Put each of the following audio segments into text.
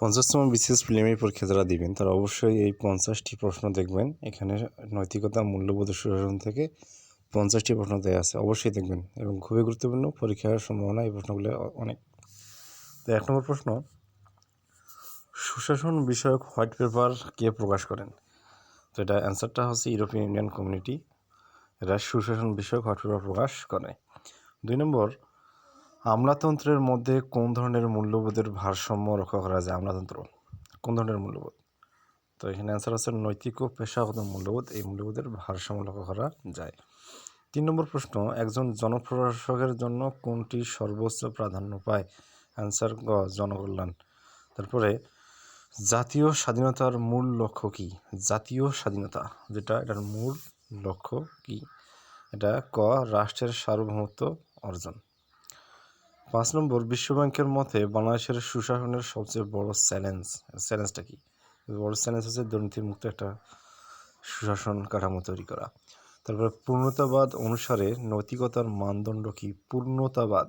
পঞ্চাশতম BCS preliminary পরীক্ষা যারা দিবেন, তারা অবশ্যই এই পঞ্চাশটি প্রশ্ন দেখবেন। এখানে নৈতিকতা, মূল্যবোধ সুশাসন থেকে পঞ্চাশটি প্রশ্ন দেওয়া আছে। অবশ্যই দেখবেন এবং খুবই গুরুত্বপূর্ণ, পরীক্ষার সম্ভাবনা এই প্রশ্নগুলো অনেক। তো এক নম্বর প্রশ্ন, সুশাসন বিষয়ক হোয়াইট পেপার কে প্রকাশ করেন? তো এটা অ্যান্সারটা হচ্ছে ইউরোপিয়ান ইউনিয়ন কমিউনিটি। এরা সুশাসন বিষয়ক হোয়াইট পেপার প্রকাশ করে। দুই নম্বর আমলাতন্ত্রের মধ্যে কোন ধরনের মূল্যবোধের ভারসাম্য রক্ষা করা যায়? আমলাতন্ত্র। কোন ধরনের মূল্যবোধ? তো এখানে অ্যান্সার আছে নৈতিক ও পেশাগত মূল্যবোধ। এই মূল্যবোধের ভারসাম্য লক্ষ্য করা যায়। তিন নম্বর প্রশ্ন, একজন জনপ্রশাসকের জন্য কোনটি সর্বোচ্চ প্রাধান্য পায়? অ্যান্সার গ, জনকল্যাণ। তারপরে, জাতীয় স্বাধীনতার মূল লক্ষ্য কি? জাতীয় স্বাধীনতা, যেটা এটার মূল লক্ষ্য কি? এটা ক, রাষ্ট্রের সার্বভৌমত্ব অর্জন। পাঁচ নম্বর, বিশ্বব্যাংকের মতে বাংলাদেশের সুশাসনের সবচেয়ে বড় চ্যালেঞ্জ, চ্যালেঞ্জটা কি? বড় চ্যালেঞ্জ হচ্ছে দুর্নীতিমুক্ত একটা সুশাসন কাঠামো তৈরি করা। তারপরে, পূর্ণতাবাদ অনুসারে নৈতিকতার মানদণ্ড কি? পূর্ণতাবাদ,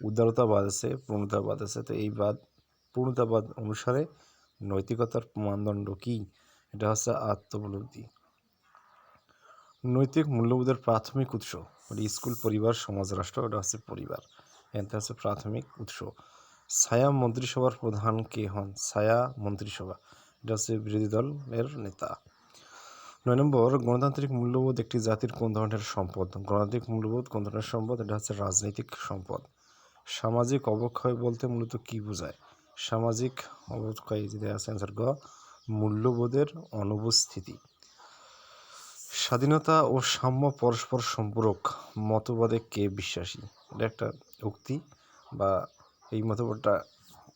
উদারতাবাদ আছে, পূর্ণতাবাদ আছে। তো এই বাদ, পূর্ণতাবাদ অনুসারে নৈতিকতার মানদণ্ড কি? এটা হচ্ছে আত্মোপলব্ধি নৈতিক মূল্যবোধের প্রাথমিক উৎস মানে স্কুল, পরিবার, সমাজ, রাষ্ট্র, এটা হচ্ছে পরিবার। এতে হচ্ছে প্রাথমিক উৎস। ছায়া মন্ত্রিসভার প্রধান কে হন? ছায়া মন্ত্রিসভা। এটা হচ্ছে বিরোধী দলের নেতা। নয় নম্বর, গণতান্ত্রিক মূল্যবোধ একটি জাতির কোন ধরনের সম্পদ? গণতান্ত্রিক মূল্যবোধ কোন ধরনের সম্পদ? এটা হচ্ছে রাজনৈতিক সম্পদ। সামাজিক অবক্ষয় বলতে মূলত কি বোঝায়? সামাজিক অবক্ষয় যেটা আছে অ্যান্সার গ, মূল্যবোধের অনুপস্থিতি। স্বাধীনতা ও সাম্য পরস্পর সম্পূরক, মতবাদে কে বিশ্বাসী? এটা একটা উক্তি বা এই মতবাদটা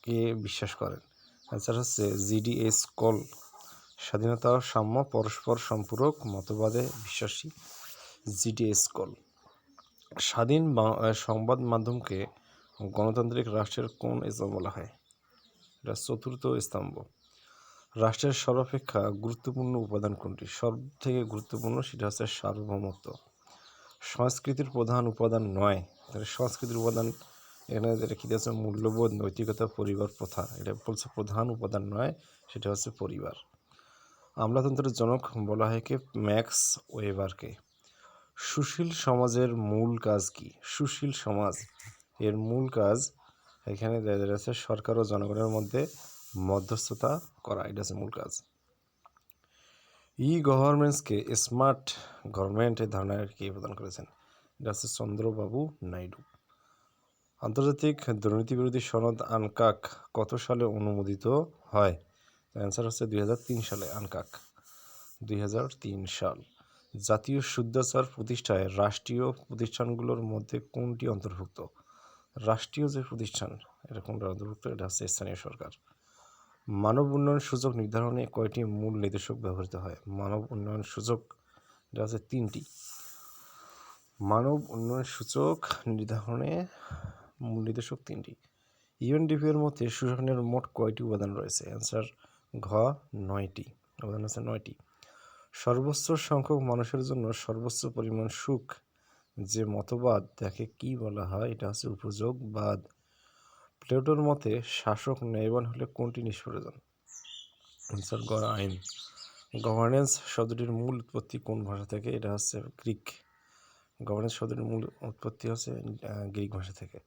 কে বিশ্বাস করেন? অ্যান্সার হচ্ছে জিডিএস কল। স্বাধীনতা সাম্য পরস্পর সম্পূরক মতবাদে বিশ্বাসী জিডিএস কল। স্বাধীন সংবাদ মাধ্যমকে গণতান্ত্রিক রাষ্ট্রের কোন স্তম্ভ বলা হয়? এটা চতুর্থ স্তম্ভ। রাষ্ট্রের সর্বাপেক্ষা গুরুত্বপূর্ণ উপাদান কোনটি? সব থেকে গুরুত্বপূর্ণ সেটা হচ্ছে সার্বভৌমত্ব। সংস্কৃতির প্রধান উপাদান নয়। সংস্কৃতির উপাদান এখানে যেটা কী আছে? মূল্যবোধ, নৈতিকতা, পরিবার, প্রথা। এটা বলছে প্রধান উপাদান নয়, সেটা হচ্ছে পরিবার। আমলাতন্ত্রের জনক বলা হয় কে? ম্যাক্স ওয়েবারকে সুশীল সমাজের মূল কাজ কি? সুশীল সমাজ। এর মূল কাজ এখানে যাচ্ছে সরকার ও জনগণের মধ্যে মধ্যস্থতা করা। এটা হচ্ছে মূল কাজ। ই গভর্নমেন্টসকে স্মার্ট গভর্নমেন্টের ধারণার কে প্রদান করেছেন। হচ্ছে চন্দ্রবাবু নাইডু। আন্তর্জাতিক দুর্নীতি বিরোধী সনদ আনকাক কত সালে অনুমোদিত হয়? অ্যান্সার হচ্ছে দু হাজার তিন সালে আনকাক। দুই হাজার তিন সাল। জাতীয় শুদ্ধাচার প্রতিষ্ঠায় রাষ্ট্রীয় প্রতিষ্ঠানগুলোর মধ্যে কোনটি অন্তর্ভুক্ত? রাষ্ট্রীয় যে প্রতিষ্ঠান, এটা কোনটা অন্তর্ভুক্ত? এটা হচ্ছে স্থানীয় সরকার। মানব উন্নয়ন সূচক নির্ধারণে কয়টি মূল নির্দেশক ব্যবহৃত হয়? মানব উন্নয়ন সূচক এটা হচ্ছে তিনটি। মানব উন্নয়ন সূচক নির্ধারণে মূল নির্দেশক তিনটি। ইউএনডিপি এর মধ্যে সুশাসনের মোট কয়টি উপাদান রয়েছে? অ্যান্সার ঘ, নয়টি। উপাদান আছে নয়টি। সর্বোচ্চ সংখ্যক মানুষের জন্য সর্বোচ্চ পরিমাণ সুখ যে মতবাদ তাকে কি বলা হয় এটা হচ্ছে উপযোগবাদ। প্লেটোর মতে শাসক ন্যায়বান হলে কোনটি নিষ্প্রয়োজন? গ আইন। গভর্নেন্স শব্দটির মূল উৎপত্তি কোন ভাষা থেকে? এটা হচ্ছে গ্রিক। গভর্নেন্স শব্দটির মূল উৎপত্তি হচ্ছে গ্রিক ভাষা থেকে।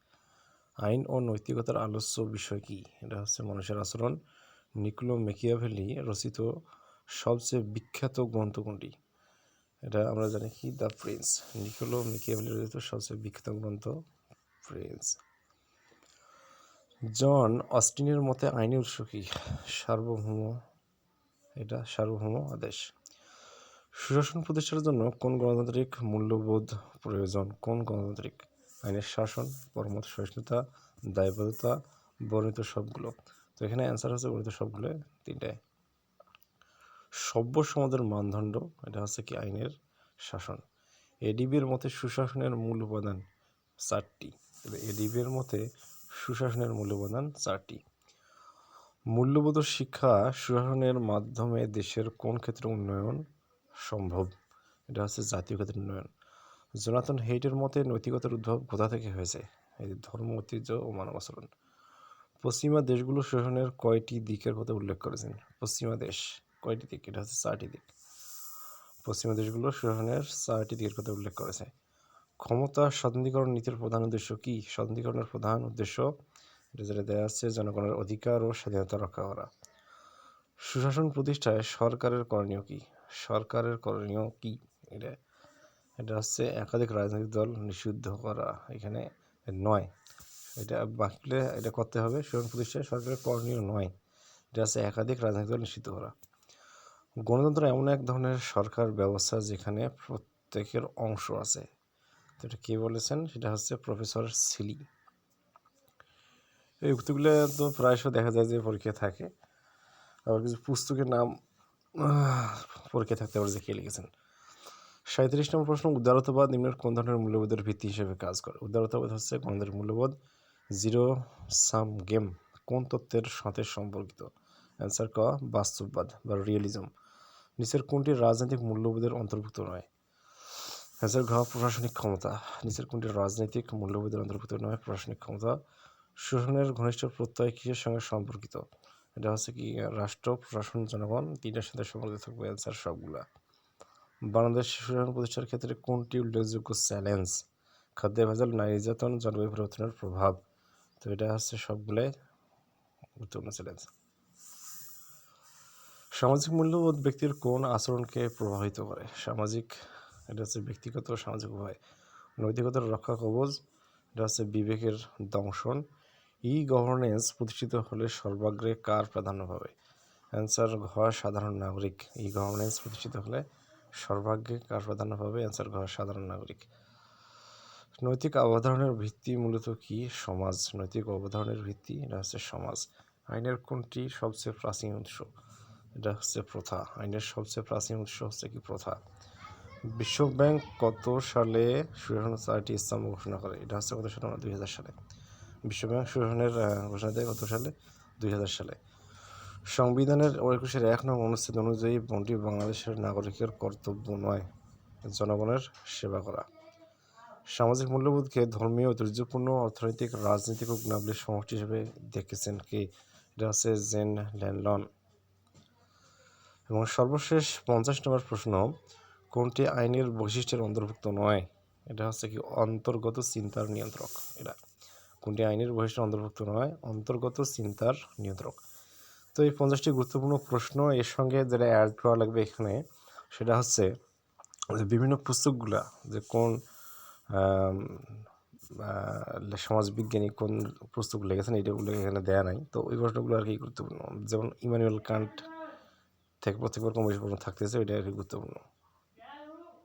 আইন ও নৈতিকতার আলোচ্য বিষয় কি? এটা হচ্ছে মানুষের আচরণ। নিকোলো মেকিয়াভেলি রচিত সবচেয়ে বিখ্যাত গ্রন্থ কোনটি? এটা আমরা জানি কি? The Prince. নিকোলো মেকিয়াভেলি রচিত সবচেয়ে বিখ্যাত গ্রন্থ প্রিন্স। জন অস্টিনের মতে আইনি উৎস কি? সার্বভৌম, এটা সার্বভৌম আদেশ। সুশাসন প্রতিষ্ঠার জন্য কোন গণতান্ত্রিক মূল্যবোধ প্রয়োজন? কোন গণতান্ত্রিক আইনের শাসন পরমত সহিষ্ণুতা, দায়বদ্ধতা, বর্ণিত সবগুলো? তো এখানে অ্যান্সার হচ্ছে বর্ণিত সবগুলো তিনটায় সভ্য সমাজের মানদণ্ড, এটা হচ্ছে কি আইনের শাসন। এডিবির মতে সুশাসনের মূল উপাদান চারটি এডিবির মতে সুশাসনের মূল উপাদান চারটি। মূল্যবোধ শিক্ষা সুশাসনের মাধ্যমে দেশের কোন ক্ষেত্রে উন্নয়ন সম্ভব। এটা হচ্ছে জাতীয় ক্ষেত্রে উন্নয়ন। জোনাথন হেইটের মতে নৈতিকতার উদ্ভব কোথা থেকে হয়েছে? এই ধর্ম, ঐতিহ্য ও মানব আচরণ। পশ্চিমা দেশগুলো শোষণের কয়টি দিকের কথা উল্লেখ করেছেন? পশ্চিমা দেশ, কয়টি দিক? এটা হচ্ছে চারটি দিক। পশ্চিমা দেশগুলো শোষণের চারটি দিকের কথা উল্লেখ করেছে। ক্ষমতা স্বতন্ত্রীকরণ নীতির প্রধান উদ্দেশ্য কি? স্বতন্ত্রীকরণের প্রধান উদ্দেশ্য, এটা যেটা দেওয়া আছে, জনগণের অধিকার ও স্বাধীনতা রক্ষা করা। সুশাসন প্রতিষ্ঠায় সরকারের করণীয় কি? সরকারের করণীয় কি? এটা এটা হচ্ছে একাধিক রাজনৈতিক দল নিষিদ্ধ করা এখানে নয়। এটা বাকিলে এটা করতে হবে সুশাসন প্রতিষ্ঠায় সরকারের করণীয় নয়। এটা হচ্ছে একাধিক রাজনৈতিক দল নিষিদ্ধ করা। গণতন্ত্র এমন এক ধরনের সরকার ব্যবস্থা যেখানে প্রত্যেকের অংশ আছে। তো এটা কে বলেছেন? সেটা হচ্ছে প্রফেসর সিলি। এই উক্তিগুলো তো প্রায়শ দেখা যায় যে পরীক্ষায় থাকে। আবার কিছু পুস্তকের নাম আহ, পরীক্ষায় থাকতে পারে যে কে লিখেছেন। সাঁত্রিশ নম্বর প্রশ্ন উদারতাবাদ নিম্নের কোন ধরনের মূল্যবোধের ভিত্তি হিসেবে কাজ করে? উদারতাবাদ হচ্ছে গণদের মূল্যবোধ? জিরো সাম গেম কোন তত্ত্বের সাথে সম্পর্কিত? অ্যান্সার ক বাস্তববাদ বা রিয়েলিজম। নিচের কোনটি রাজনৈতিক মূল্যবোধের অন্তর্ভুক্ত নয়? অ্যান্সার ঘ প্রশাসনিক ক্ষমতা। নিচের কোনটি রাজনৈতিক মূল্যবোধের অন্তর্ভুক্ত নয় প্রশাসনিক ক্ষমতা? শোষণের ঘনিষ্ঠ প্রত্যয় কিসের সঙ্গে সম্পর্কিত? এটা হচ্ছে কি, রাষ্ট্র, প্রশাসন, জনগণ, তিনটার সাথে সম্পর্কিত থাকবে অ্যান্সার সবগুলা। বাংলাদেশ শোষণ প্রতিষ্ঠার ক্ষেত্রে কোনটি উল্লেখযোগ্য চ্যালেঞ্জ খাদ্য ভেজাল নারী নির্যাতন, জলবায়ু পরিবর্তনের প্রভাব। তো এটা হচ্ছে সবগুলাই গুরুত্বপূর্ণ চ্যালেঞ্জ সামাজিক মূল্যবোধ ব্যক্তির কোন আচরণকে প্রভাবিত করে? সামাজিক, এটা হচ্ছে ব্যক্তিগত সামাজিক উভয়। নৈতিকতার রক্ষা কবচ, এটা হচ্ছে বিবেকের দংশন। ই গভর্নেন্স প্রতিষ্ঠিত হলে সর্বাগ্রে কার প্রাধান্য পাবে? অ্যান্সার ঘ সাধারণ নাগরিক। ই গভর্নেন্স প্রতিষ্ঠিত হলে সর্বাগ্রে কার প্রাধান্য পাবে? অ্যান্সার ঘ সাধারণ নাগরিক। নৈতিক অবধারণের ভিত্তি মূলত কি? সমাজ। নৈতিক অবধারণের ভিত্তি, এটা হচ্ছে সমাজ। আইনের কোনটি সবচেয়ে প্রাচীন উৎস? এটা হচ্ছে প্রথা। আইনের সবচেয়ে প্রাচীন উৎস হচ্ছে কি প্রথা? বিশ্ব ব্যাংক কত সালে সুশাসন চারটি স্তম্ভ ঘোষণা করে? এটা হচ্ছে কত সালে? দুই হাজার সালে। বিশ্ব ব্যাংক সুশাসনের আহ, ঘোষণা দেয় কত সালে দুই হাজার সালে। সংবিধানের একুশের এক নং অনুচ্ছেদ অনুযায়ী বনটি বাংলাদেশের নাগরিকের কর্তব্য নয় জনগণের সেবা করা। সামাজিক মূল্যবোধকে ধর্মীয় ঐতিহ্যপূর্ণ অর্থনৈতিক রাজনৈতিক ও গুণাবলীর সমষ্টি হিসেবে দেখেছেন কে? এটা হচ্ছে জেন ল্যান্ডন এবং সর্বশেষ পঞ্চাশ নম্বর প্রশ্ন কোনটি আইনের বৈশিষ্ট্যের অন্তর্ভুক্ত নয়? এটা হচ্ছে কি অন্তর্গত চিন্তার নিয়ন্ত্রক? এটা কোনটি আইনের বৈশিষ্ট্যের অন্তর্ভুক্ত নয়? অন্তর্গত চিন্তার নিয়ন্ত্রক। তো এই পঞ্চাশটি গুরুত্বপূর্ণ প্রশ্ন, এর সঙ্গে যেটা অ্যাড করা লাগবে এখানে, সেটা হচ্ছে যে বিভিন্ন পুস্তকগুলা যে কোন সমাজবিজ্ঞানী কোন পুস্তক লেগেছেন লিখেছেন এইটাগুলো এখানে দেয়া নাই। তো ওই প্রশ্নগুলো আর কি গুরুত্বপূর্ণ? যেমন ইমানুয়েল কান্ট থেকে প্রত্যেকবার কম বেশি প্রশ্ন থাকতেছে ওইটা আর কি গুরুত্বপূর্ণ।